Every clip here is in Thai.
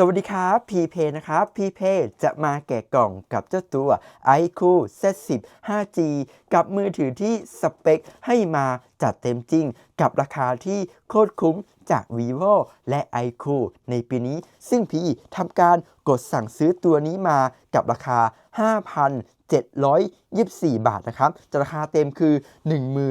สวัสดีครับพีเพนะครับพีเพจะมาแกะกล่องกับเจ้าตัว iQOO Z10 5G กับมือถือที่สเปคให้มาจัดเต็มจริง กับราคาที่โคตรคุ้มจาก vivo และ iQOO ในปีนี้ ซึ่งพี่ทำการกดสั่งซื้อตัวนี้มากับราคา 724 บาทนะครับจะราคาเต็มคือ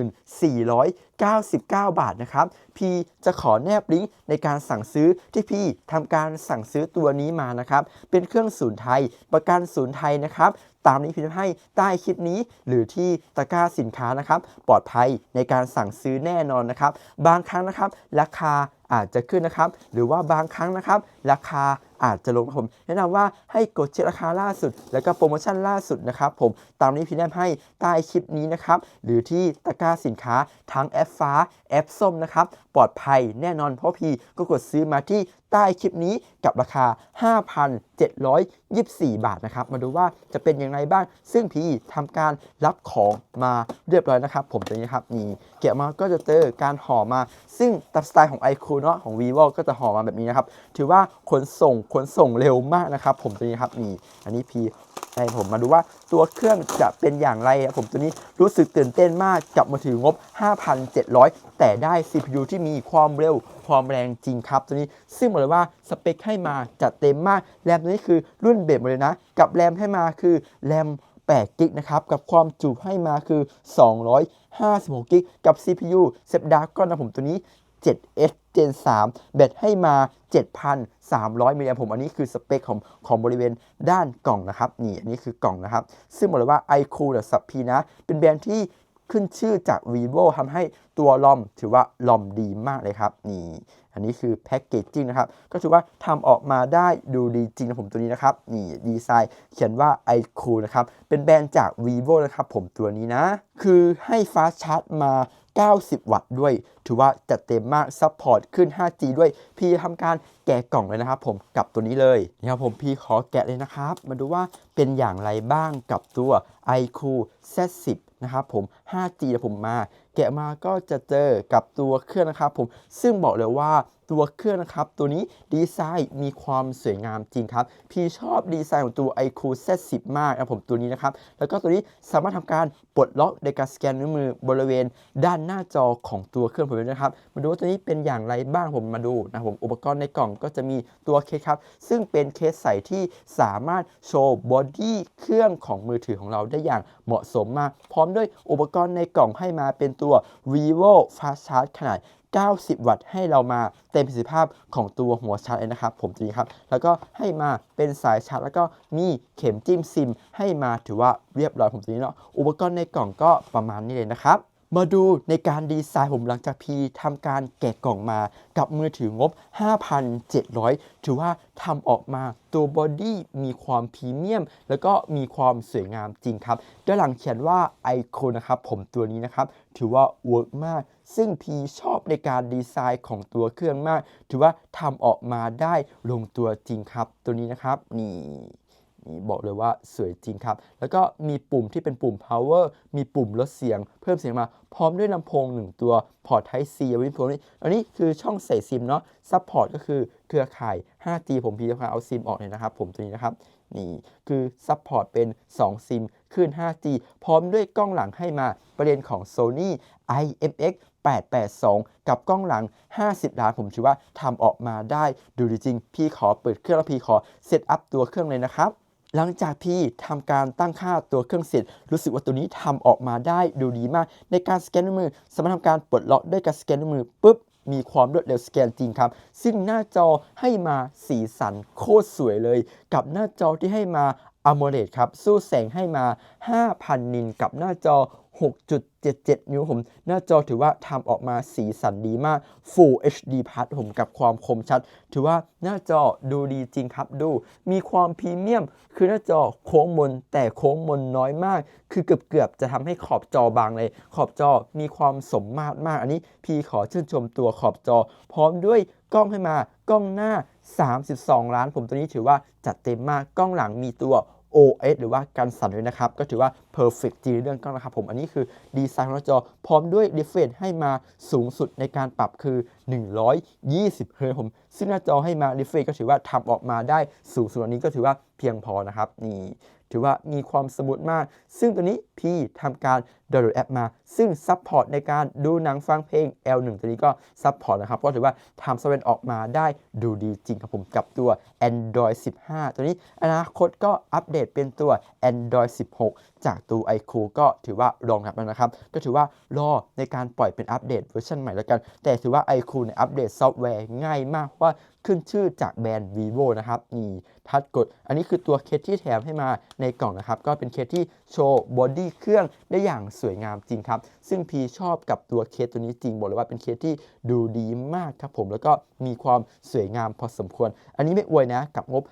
1499 บาทนะครับ พี่จะขอแนบลิงก์ในการสั่งซื้อที่พี่ทำการสั่งซื้อตัวนี้มานะครับ เป็นเครื่องศูนย์ไทยประกันศูนย์ไทยนะครับ ตามนี้พี่จะให้ใต้คลิปนี้ หรือที่ตะกร้าสินค้านะครับ ปลอดภัยในการสั่งซื้อแน่นอนนะครับ บางครั้งนะครับ ราคาอาจจะขึ้นนะครับ หรือว่าบางครั้งนะครับ ราคาอาจจะลงผม แนะนำว่าให้กดเช็คราคาล่าสุด แล้วก็โปรโมชั่นล่าสุดนะครับ ผมตามนี้พี่แนมให้ใต้คลิปนี้นะครับ หรือที่ตะกร้าสินค้าทั้งแอปฟ้าแอปส้มนะครับ ปลอดภัยแน่นอนเพราะพี่ก็กดซื้อมาที่ใต้คลิปนี้กับราคา 5,724 บาทนะครับ มาดูว่าจะเป็นอย่างไรบ้าง ซึ่งพี่ทำการรับของมาเรียบร้อยนะครับ ผมตัวนี้นะครับนี่เก็บมาก็จะเจอการห่อมา ซึ่งตัดสไตล์ของ i อคูเนาะของ vivo ก็จะห่อมาแบบนี้นะครับ ถือว่าขนส่งขนส่งเร็วมากนะครับ ผมตัวนี้ครับนี่อันนี้พี ให้ผมมาดูว่าตัวเครื่องจะเป็นอย่างไรครับผมตัวนี้รู้สึกตื่นเต้นมากกับมือถืองบ 5,700 แต่ได้ CPU ที่มีความเร็วความแรงจริงครับตัวนี้ซึ่งบอกเลยว่าสเปคให้มาจัดเต็มมากแรมตัวนี้คือรุ่นเบสหมดเลยนะ กับแรมให้มาคือแรม8กิกนะครับ กับความจุให้มาคือ 256กิกกับ CPU Snapdragon นะผมตัวนี้ 7S Gen 3 แบตให้มา 7,300มิลลิแอมผมอันนี้คือสเปคของของบริเวณด้านกล่องนะครับนี่อันนี้คือกล่องนะครับ ซึ่งบอกเลยว่า iQOO เนี่ยสับพีนะ เป็นแบรนด์ที่ขึ้นชื่อจาก vivo ทำให้ตัวลอมถือว่าลอมดีมากเลยครับนี่ อันนี้คือแพ็กเกจจิ้งนะครับ ก็ถือว่าทำออกมาได้ดูดีจริงนะผมตัวนี้นะครับ นี่ดีไซน์เขียนว่า iQOO นะครับ เป็นแบรนด์จาก vivo นะครับผมตัวนี้นะ คือให้ฟาสชาร์จมา 90 วัตต์ด้วย ถือว่าจัดเต็มมากซัพพอร์ตขึ้น 5G ด้วย พี่ทำการแกะกล่องเลยนะครับผมกับตัวนี้เลยนี่ครับผมพี่ขอแกะเลยนะครับ มาดูว่าเป็นอย่างไรบ้างกับตัว iQOO Z10 นะครับผม 5G นะผมมา แกะมาก็จะเจอกับตัวเครื่องนะครับผมซึ่งบอกเลยว่าตัวเครื่องนะครับ ตัวนี้ดีไซน์มีความสวยงามจริงครับ พี่ชอบดีไซน์ของตัว iQOO Z10 มากนะผมตัวนี้นะครับ แล้วก็ตัวนี้สามารถทำการปลดล็อกในการสแกนนิ้วมือบริเวณด้านหน้าจอของตัวเครื่องผมด้วยนะครับ มาดูว่าตัวนี้เป็นอย่างไรบ้างผมมาดูนะผมอุปกรณ์ในกล่องก็จะมีตัวเคสครับ ซึ่งเป็นเคสใสที่สามารถโชว์บอดี้เครื่องของมือถือของเราได้อย่าง เหมาะสมมาก พร้อมด้วยอุปกรณ์ในกล่องให้มาเป็นตัว vivo fast charge ขนาด 90 วัตต์ให้เรามาเต็มประสิทธิภาพของตัวหัวชาร์จเลยนะครับ ผมจริงครับ แล้วก็ให้มาเป็นสายชาร์จ แล้วก็มีเข็มจิ้มซิม ให้มาถือว่าเรียบร้อยผมจริงเนาะอุปกรณ์ในกล่องก็ประมาณนี้เลยนะครับ มาดูในการดีไซน์ผมหลังจากพีทำการแกะกล่องมากับมือถืองบ 5,700 ถือว่าทำออกมาตัวบอดี้มีความพรีเมียม แล้วก็มีความสวยงามจริงครับด้านหลังเขียนว่าไอคอนนะครับผมตัวนี้นะครับ ถือว่าเวิร์กมาก ซึ่งพีชอบในการดีไซน์ของตัวเครื่องมาก ถือว่าทำออกมาได้ลงตัวจริงครับ ตัวนี้นะครับนี่ นี่บอกเลยว่าสวยจริงครับ แล้วก็มีปุ่มที่เป็นปุ่ม power มีปุ่มลดเสียง เพิ่มเสียงมา พร้อมด้วยลำโพง 1 ตัว พอร์ต Type C ว้พวกนี้อันนี้คือช่องใส่ซิมเนาะซัพพอร์ตก็คือเครือข่าย 5G ผมพีจะพาเอาซิมออกเลยนะครับ ผมตัวนี้นะครับนี่คือซัพพอร์ตเป็น 2 ซิมขึ้น 5G พร้อมด้วยกล้องหลังให้มาประเด็นของ Sony IMX 882 กับกล้องหลัง 50 ล้าน ผมถือว่าทำออกมาได้ดูดีจริง พี่ขอเปิดเครื่องแล้วพี่ขอเซตอัพตัวเครื่องเลยนะครับ หลังจากที่ทำการตั้งค่าตัวเครื่องเสร็จ รู้สึกว่าตัวนี้ทำออกมาได้ดูดีมาก ในการสแกนนิ้วมือ สามารถทำการปลดล็อกด้วยการสแกนนิ้วมือปุ๊บมีความรวดเร็วสแกนจริงครับ ซึ่งหน้าจอให้มาสีสันโคตรสวยเลย กับหน้าจอที่ให้มา AMOLED ครับ สู้แสงให้มา 5,000 นินกับหน้าจอ 6.77 นิ้วผม หน้าจอถือว่าทำออกมาสีสันดีมาก Full HD Plus ผมกับความคมชัด ถือว่าหน้าจอดูดีจริงครับดู มีความพรีเมียม คือหน้าจอโค้งมน แต่โค้งมนน้อยมาก คือเกือบๆจะทำให้ขอบจอบางเลย ขอบจอมีความสมมาตรมาก อันนี้พี่ขอชื่นชมตัวขอบจอ พร้อมด้วยกล้องให้มากล้องหน้า 32 ล้าน ผมตัวนี้ถือว่าจัดเต็มมากกล้องหลังมีตัว OS หรือว่าการสั่นด้วยนะครับ ก็ถือว่า perfect จริงในเรื่องกล้องนะครับผม อันนี้คือดีไซน์ของหน้าจอ พร้อมด้วย refresh ให้มาสูงสุดในการปรับคือ 120เฮิร์ตซ์ผม ซึ่งหน้าจอให้มา refresh ก็ถือว่าทำออกมาได้สูงสุดอันนี้ก็ถือว่าเพียงพอนะครับนี่ ถือว่ามีความสมูทมาก ซึ่งตัวนี้พี่ทำการดาวน์โหลดแอปมา ซึ่งซัพพอร์ตในการดูหนังฟังเพลง L1 ตัวนี้ก็ซัพพอร์ตนะครับ ก็ถือว่าทำซอฟต์แวร์ออกมาได้ดูดีจริงครับผมกับตัว Android 15 ตัวนี้อนาคตก็อัปเดตเป็นตัว Android 16 จากตัว iQOO ก็ถือว่ารองรับแล้วนะครับ ก็ถือว่ารอในการปล่อยเป็นอัปเดตเวอร์ชันใหม่แล้วกัน แต่ถือว่า iQOO ในยอัปเดตซอฟต์แวร์ง่ายมากว่า ขึ้นชื่อจากแบรนด์ vivo นะครับนี่ทัดกด อันนี้คือตัวเคสที่แถมให้มาในกล่องนะครับ ก็เป็นเคสที่โชว์บอดี้เครื่องได้อย่างสวยงามจริงครับ ซึ่งพีชอบกับตัวเคสตัวนี้จริง บอกเลยว่าเป็นเคสที่ดูดีมากครับผมแล้วก็มีความสวยงามพอสมควร อันนี้ไม่อวยนะกับงบ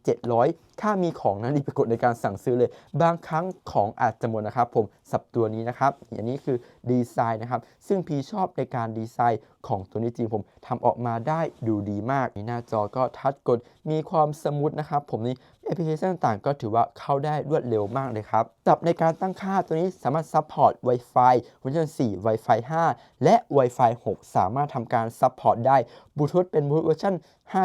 5,700 ค่ามีของนะรีบไปกดในการสั่งซื้อเลย บางครั้งของอาจจะหมดนะครับ ผมสับตัวนี้นะครับอันนี้คือดีไซน์นะครับ ซึ่งพีชอบในการดีไซน์ ของตัวนี้จริงผมทำออกมาได้ดูดีมากนี่หน้าจอก็ทัดกดมีความสมูทนะครับผมนี่ แอปพลิเคชันต่างๆ ก็ถือว่าเข้าได้รวดเร็วมากเลยครับสำหรับในการตั้งค่าตัวนี้สามารถซัพพอร์ต Wi-Fi เวอร์ชัน4 Wi-Fi 5 และ Wi-Fi 6 สามารถทำการซัพพอร์ตได้บลูทูธเป็นบลูทูธเวอร์ชัน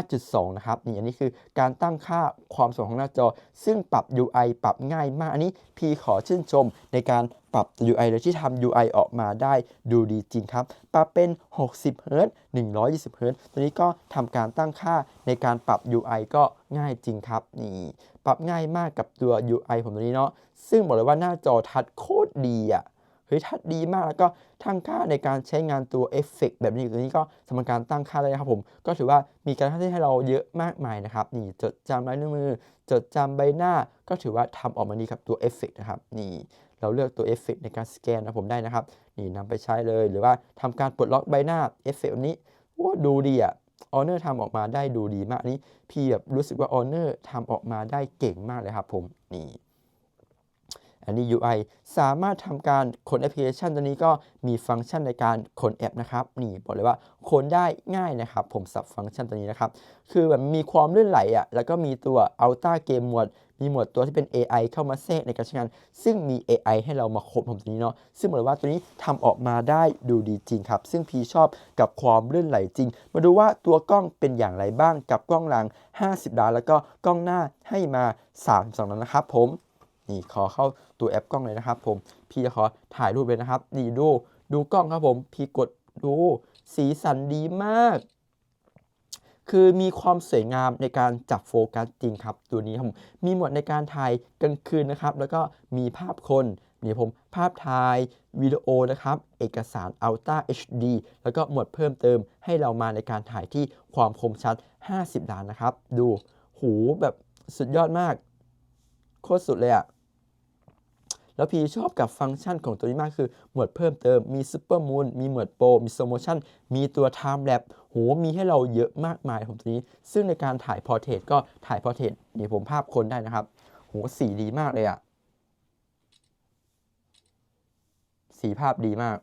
5.2 นะครับนี่อันนี้คือการตั้งค่าความสว่างของหน้าจอ ซึ่งปรับ UI ปรับง่ายมาก อันนี้พีขอชื่นชมในการปรับ UI เลยที่ทำ UI ออกมาได้ดูดีจริงครับ ปรับเป็น 60เฮิรตซ์120เฮิร์ตัวนี้ก็ทำการตั้งค่าในการปรับ UI ก็ ง่ายจริงครับนี่ปรับง่ายมากกับตัว UI ผมตัวนี้เนาะซึ่งบอกเลยว่าหน้าจอทัชโคตรดีอะ่ะเฮ้ยทัดดีมากแล้วก็ทั้งค่าในการใช้งานตัวเอฟเฟกแบบนี้ตัวนี้ก็สำหรับการตั้งค่าได้ครับผม ก็ถือว่ามีการให้เราเยอะมากมายนะครับ นี่จดจำลายนิ้วมือ จดจำใบหน้า ก็ถือว่าทำออกมาดีกับตัวเอฟเฟกนะครับ นี่เราเลือกตัวเอฟเฟกในการสแกนนะผมได้นะครับ นี่นำไปใช้เลยหรือว่าทำการปลดล็อกใบหน้าเอฟเฟกนี้ว่าดูดีอะ ออเนอร์ทำออกมาได้ดูดีมากนี้พี่แบบรู้สึกว่าออเนอร์ทำออกมาได้เก่งมากเลยครับผมนี่อันนี้ UI สามารถทำการขนแอปพลิเคชันตัวนี้ก็มีฟังก์ชันในการขนแอปนะครับ นี่บอกเลยว่าขนได้ง่ายนะครับ ผมสับฟังก์ชันตัวนี้นะครับ คือแบบมีความลื่นไหลอะแล้วก็มีตัว Ultra Game Mode มีหมวดตัวที่เป็น AI เข้ามาแทรกในการใช้งาน ซึ่งมี AI ให้เรามาคบผมตัวนี้เนาะซึ่งบอกเลยว่าตัวนี้ทำออกมาได้ดูดีจริงครับ ซึ่งพีชอบกับความลื่นไหลจริง มาดูว่าตัวกล้องเป็นอย่างไรบ้างกับกล้องหลัง 50ล้านแล้วก็กล้องหน้าให้มา32ล้านนะครับ ผมนี่ขอเข้าตัวแอปกล้องเลยนะครับ ผมพี่จะขอถ่ายรูปเลยนะครับนี่ดูดูกล้องครับผม พี่กดดูสีสันดีมาก คือมีความสวยงามในการจับโฟกัสจริงครับ ตัวนี้ครับผมมีหมดในการถ่ายกลางคืนนะครับ แล้วก็มีภาพคนนี่ผมภาพถ่ายวิดีโอนะครับ เอกสาร Ultra HD แล้วก็หมดเพิ่มเติมให้เรามาในการถ่ายที่ความคมชัด 50 ล้านนะครับ ดู หูแบบสุดยอดมาก โคตรสุดเลยอะ แล้วพีชอบกับฟังก์ชันของตัวนี้มากคือ หมวดเพิ่มเติมมีซูเปอร์มูนมีหมวดโปรมีโซโมชันมีตัว Time Lapse โหมีให้เราเยอะมากมายของตัวนี้ ซึ่งในการถ่ายพอร์เทรตก็ถ่ายพอร์เทรตนี่ผมภาพคนได้นะครับโหสีดีมากเลยอะสีภาพดีมาก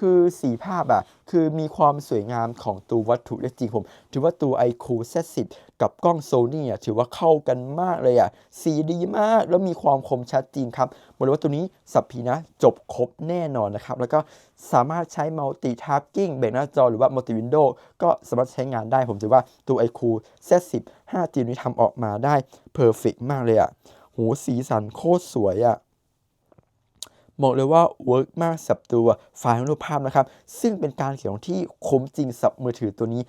คือสีภาพอะคือมีความสวยงามของตัววัตถุได้จริงผม ถือว่าตัว IQ Z10 กับกล้อง Sony อะถือว่าเข้ากันมากเลยอะสีดีมากแล้วมีความคมชัดจริงครับบอกเลยว่าตัวนี้สับพีนะจบครบแน่นอนนะครับ แล้วก็สามารถใช้ multi tasking แบ่งหน้าจอหรือว่า multi window ก็สามารถใช้งานได้ ผมถือว่าตัว iQOO Z10 5G นี้ทำออกมาได้ perfect มากเลยอะโหสีสันโคตรสวยอะ บอกเลยว่าเวิร์กมากสับตัวไฟล์รูปภาพนะครับ ซึ่งเป็นการเขียนที่คุ้มจริงสับมือถือตัวนี้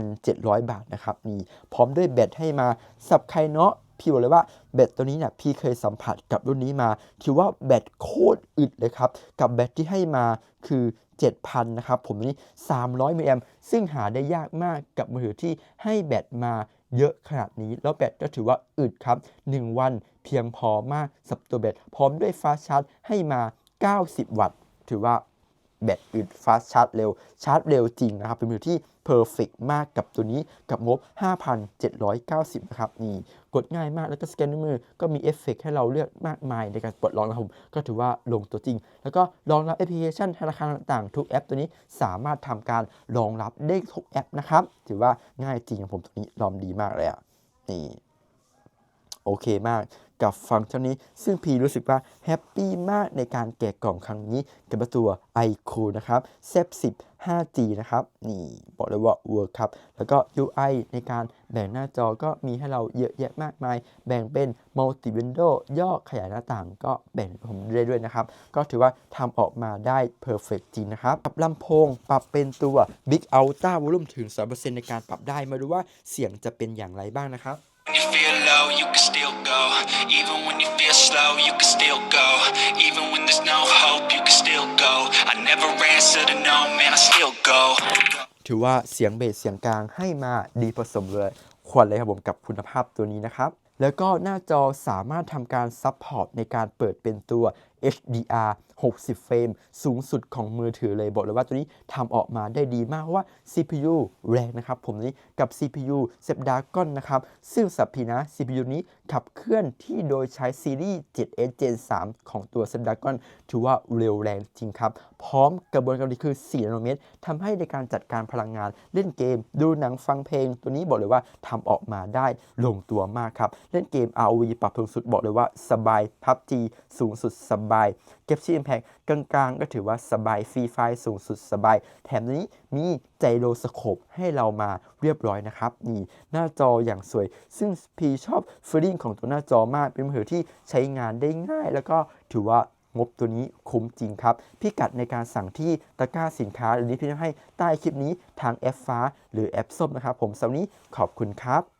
5,700 บาทนะครับนี่พร้อมด้วยแบตให้มาสับใครเนาะพี่บอกเลยว่าแบตตัวนี้เนี่ยพี่เคยสัมผัสกับรุ่นนี้มาถือว่าแบตโคตรอึดเลยครับ กับแบตที่ให้มาคือ 7,000 นะครับ ผมตัวนี้ 300มิลลิแอมซึ่งหาได้ยากมากกับมือถือที่ให้แบตมา เยอะขนาดนี้ แล้วแบตก็ถือว่าอึดครับ 1 วันเพียงพอมากสับตัวแบตพร้อมด้วยฟ้าชาร์จให้มา 90 วัตต์ ถือว่า แบตอึดฟาสชาร์จเร็ว ชาร์จเร็วจริงนะครับ เป็นมือที่เพอร์เฟกมากกับตัวนี้กับงบ 5,790 นะครับ นี่ กดง่ายมากแล้วก็สแกนนิ้วมือก็มีเอฟเฟกให้เราเลือกมากมายในการปลดล็อกนะครับผมก็ถือว่าลงตัวจริง แล้วก็รองรับแอปพลิเคชันธนาคารต่างๆ ทุกแอปตัวนี้สามารถทำการรองรับได้ทุกแอปนะครับ ถือว่าง่ายจริงของผมตัวนี้รอมดีมากเลยอะนี่ โอเคมากกับฟังก์ชันนี้ ซึ่งพีรู้สึกว่าแฮปปี้มากในการแกะกล่องครั้งนี้กับตัว iQOO นะครับเซฟ10 5G นะครับ นี่บอกเลยว่าเวิร์คครับ แล้วก็ UI ในการแบ่งหน้าจอก็มีให้เราเยอะแยะมากมาย แบ่งเป็น multi window ย่อขยายหน้าต่างก็แบ่งผมได้ด้วยนะครับ ก็ถือว่าทำออกมาได้ perfect จริงนะครับปรับลำโพงปรับเป็นตัว Big Ultra Volume ถึง100%ในการปรับได้มาดูว่าเสียงจะเป็นอย่างไรบ้างนะครับ you feel low, you can still go. Even when you feel slow, you can still go. Even when there's no hope, you can still go. I never answer to no, man, I still go. ถือว่าเสียงเบสเสียงกลางให้มาดีผสมเลย ควรเลยครับผมกับคุณภาพตัวนี้นะครับ แล้วก็หน้าจอสามารถทำการซับพอร์ตในการเปิดเป็นตัว HDR 60 เฟรม สูงสุดของมือถือเลยบอกเลยว่าตัวนี้ทำออกมาได้ดีมากเพราะว่า CPU แรงนะครับผมนี้กับ CPU Snapdragon นะครับซึ่งสับพีนะ CPU นี้ขับเคลื่อนที่โดยใช้ซีรีส์ 7S Gen 3 ของตัว Snapdragon ถือว่าเร็วแรงจริงครับ พร้อมกระบวนการนี้คือ 4 นาโนเมตรทำให้ในการจัดการพลังงานเล่นเกม ดูหนังฟังเพลง ตัวนี้บอกเลยว่าทำออกมาได้ลงตัวมากครับ เล่นเกม ROV ปรับสูงสุดบอกเลยว่าสบาย PUBG สูงสุดสบาย เก็บชีอิมแพกกลางๆ ก็ถือว่าสบายฟรีไฟสูงสุดสบาย แถมนี้มีไจโรสโคปให้เรามาเรียบร้อยนะครับ นี่หน้าจออย่างสวย ซึ่งพีชอบฟีลลิ่งของตัวหน้าจอมาก เป็นมือถือที่ใช้งานได้ง่าย แล้วก็ถือว่างบตัวนี้คุ้มจริงครับ พิกัดในการสั่งที่ตะกร้าสินค้าหรือนี้พี่จะให้ใต้คลิปนี้ทางแอปฟ้าหรือแอปส้มนะครับ ผมสำหรับนี้ขอบคุณครับ